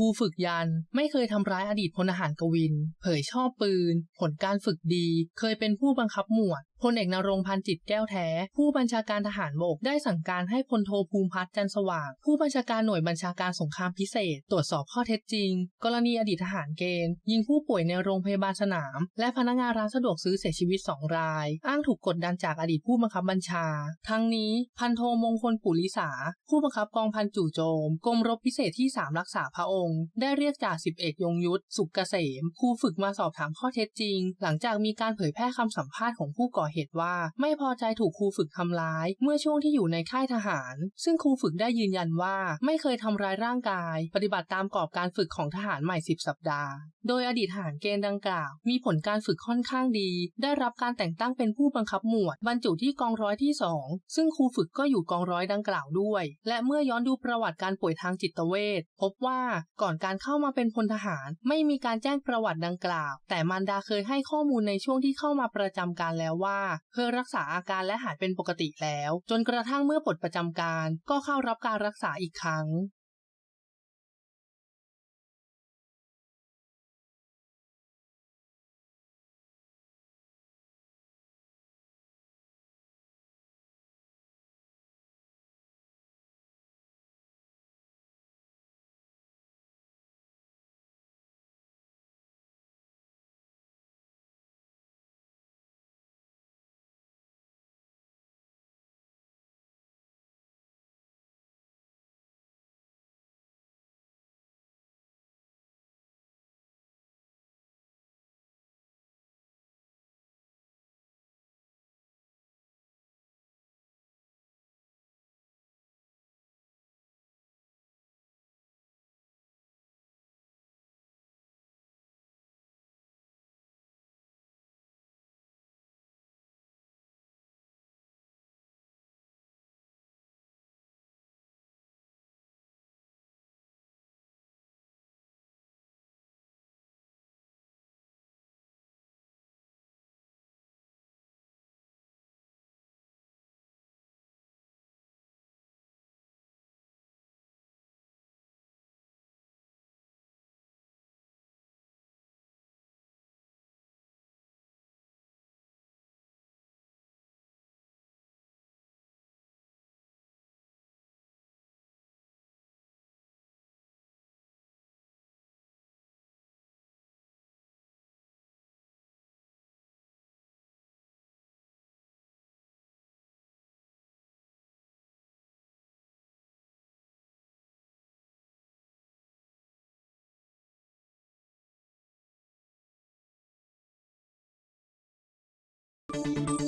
รูฝึกยันไม่เคยทำร้ายอดีตพลทหารกวิน เผยชอบปืน ผลการฝึกดี เคยเป็นผู้บังคับหมวด พลเอกนรงพันธ์จิตแก้วแท้ ผู้บัญชาการทหารบกได้สั่งการให้พลโทภูมิพัฒน์จันสว่าง ผู้บัญชาการหน่วยบัญชาการสงครามพิเศษ ตรวจสอบข้อเท็จจริง กรณีอดีตทหารเกณฑ์ ยิงผู้ป่วยในโรงพยาบาลสนาม และพนักงานร้านสะดวกซื้อเสียชีวิต 2 ราย อ้างถูกกดดันจากอดีตผู้บังคับบัญชา ทั้งนี้พันโทมงคลปุริสา ผู้บังคับกองพันจู่โจมกรมรบพิเศษที่ 3 รักษาพระองค์ ได้เรียกจ่าสิบเอกยงยุทธสุกเกษมครูฝึกมาสอบถามข้อเท็จจริง หลังจากมีการเผยแพร่คำสัมภาษณ์ของผู้ก่อเหตุว่า ไม่พอใจถูกครูฝึกทำร้าย เมื่อช่วงที่อยู่ในค่ายทหาร ซึ่งครูฝึกได้ยืนยันว่า ไม่เคยทำร้ายร่างกาย ปฏิบัติตามกรอบการฝึกของทหารใหม่ 10 สัปดาห์ โดยอดีตทหารเกณฑ์ดังกล่าว มีผลการฝึกค่อนข้างดี ได้รับการแต่งตั้งเป็นผู้บังคับหมวด บรรจุที่กองร้อยที่ 2 ซึ่งครูฝึกก็อยู่กองร้อยดังกล่าวด้วย และเมื่อย้อนดูประวัติการป่วยทางจิตเวชพบว่าก่อนการเข้ามาเป็นพลทหาร ไม่มีการแจ้งประวัติดังกล่าว แต่มารดาเคยให้ข้อมูลในช่วงที่เข้ามาประจำการแล้วว่าเคยรักษาอาการและหายเป็นปกติแล้ว จนกระทั่งเมื่อปลดประจำการก็เข้ารับการรักษาอีกครั้ง Thank you.